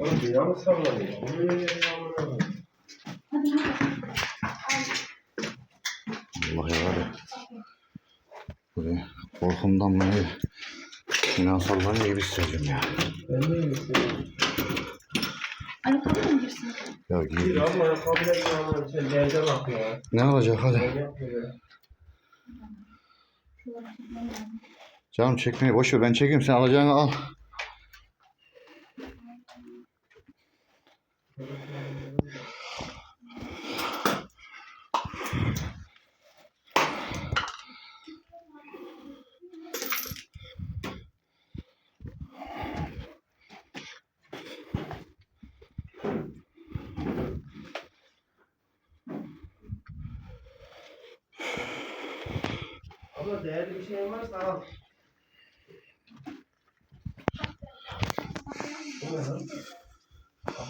Oğlum dünya mı sallanıyor? Allah ya var ya. Böyle korkumdan böyle finansalları iyi hissediyorum ya. Ben de öyle hissediyorum. Ayakkabı mı girsin? Ya Bir giy. ama kabul etmiyorum. Sen derde bak ya. Ne olacak hadi. Ben yapmıyorum. Canım çekmeyi boş ver ben çekeyim sen alacağını al. Ama değerli bir şey varsa al. Bu ne lan?